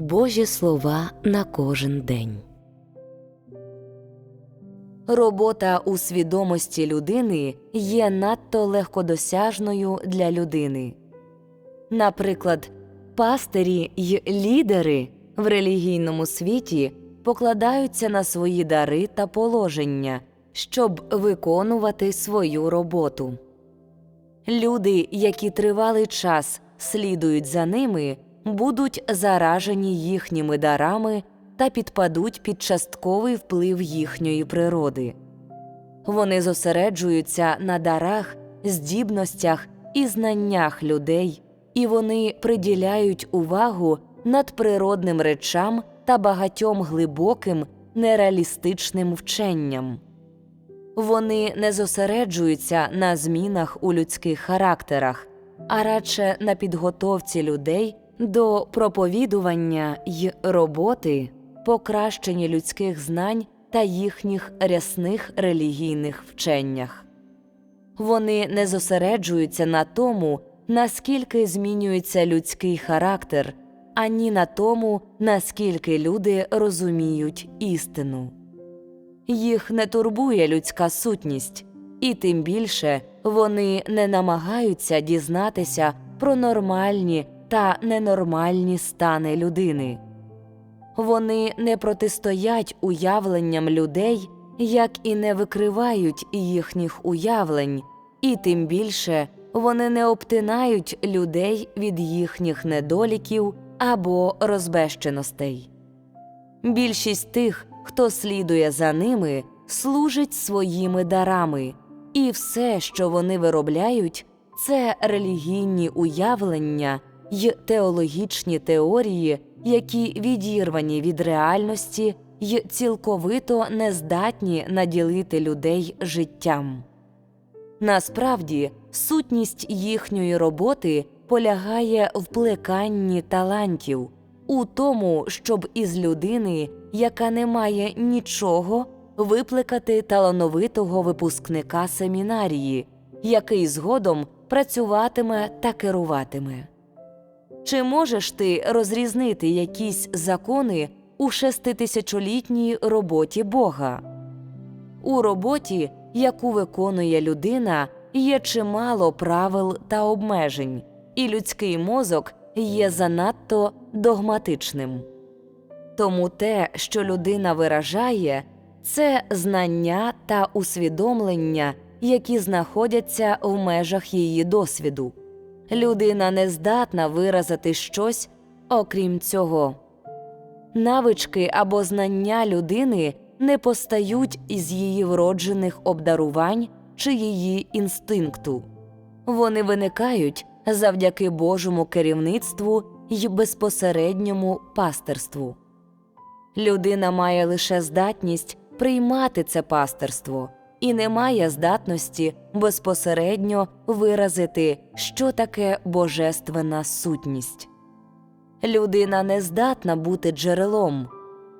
Божі слова на кожен день. Робота у свідомості людини є надто легкодосяжною для людини. Наприклад, пастирі й лідери в релігійному світі покладаються на свої дари та положення, щоб виконувати свою роботу. Люди, які тривалий час слідують за ними, будуть заражені їхніми дарами та підпадуть під частковий вплив їхньої природи. Вони зосереджуються на дарах, здібностях і знаннях людей, і вони приділяють увагу надприродним речам та багатьом глибоким, нереалістичним вченням. Вони не зосереджуються на змінах у людських характерах, а радше на підготовці людей до проповідування й роботи, покращенні людських знань та їхніх рясних релігійних вченнях. Вони не зосереджуються на тому, наскільки змінюється людський характер, ані на тому, наскільки люди розуміють істину. Їх не турбує людська сутність, і тим більше вони не намагаються дізнатися про нормальні та ненормальні стани людини. Вони не протистоять уявленням людей, як і не викривають їхніх уявлень, і тим більше вони не обтинають людей від їхніх недоліків або розбещеностей. Більшість тих, хто слідує за ними, служить своїми дарами, і все, що вони виробляють, це релігійні уявлення й теологічні теорії, які відірвані від реальності й цілковито не здатні наділити людей життям. Насправді, сутність їхньої роботи полягає в плеканні талантів, у тому, щоб із людини, яка не має нічого, виплекати талановитого випускника семінарії, який згодом працюватиме та керуватиме. Чи можеш ти розрізнити якісь закони у шеститисячолітній роботі Бога? У роботі, яку виконує людина, є чимало правил та обмежень, і людський мозок є занадто догматичним. Тому те, що людина виражає, це знання та усвідомлення, які знаходяться в межах її досвіду. Людина не здатна виразити щось окрім цього. Навички або знання людини не постають із її вроджених обдарувань чи її інстинкту. Вони виникають завдяки Божому керівництву й безпосередньому пастирству. Людина має лише здатність приймати це пастирство і не має здатності безпосередньо виразити, що таке божественна сутність. Людина не здатна бути джерелом,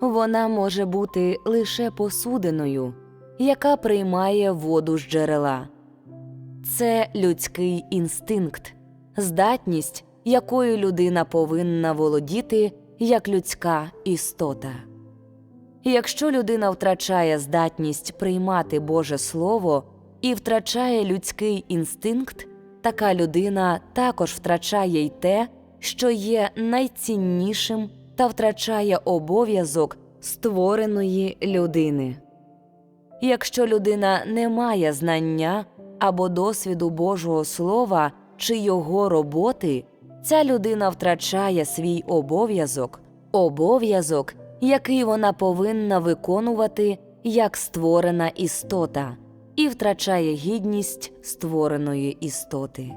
вона може бути лише посудиною, яка приймає воду з джерела. Це людський інстинкт, здатність, якою людина повинна володіти як людська істота. Якщо людина втрачає здатність приймати Боже Слово і втрачає людський інстинкт, така людина також втрачає й те, що є найціннішим та втрачає обов'язок створеної людини. Якщо людина не має знання або досвіду Божого Слова чи його роботи, ця людина втрачає свій обов'язок, обов'язок, який вона повинна виконувати як створена істота, і втрачає гідність створеної істоти.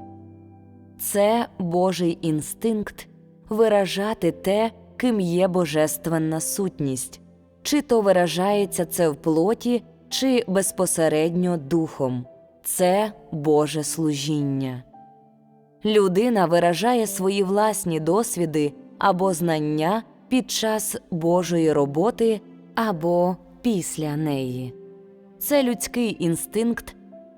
Це Божий інстинкт виражати те, ким є божественна сутність, чи то виражається це в плоті, чи безпосередньо духом, це Боже служіння. Людина виражає свої власні досвіди або знання під час Божої роботи або після неї. Це людський інстинкт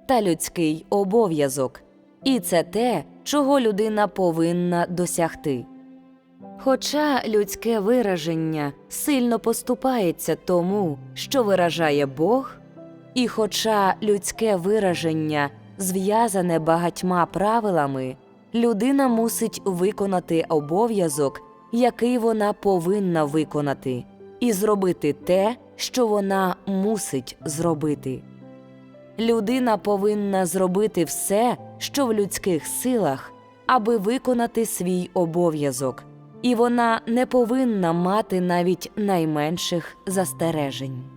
та людський обов'язок, і це те, чого людина повинна досягти. Хоча людське вираження сильно поступається тому, що виражає Бог, і хоча людське вираження зв'язане багатьма правилами, людина мусить виконати обов'язок, який вона повинна виконати, і зробити те, що вона мусить зробити. Людина повинна зробити все, що в людських силах, аби виконати свій обов'язок, і вона не повинна мати навіть найменших застережень.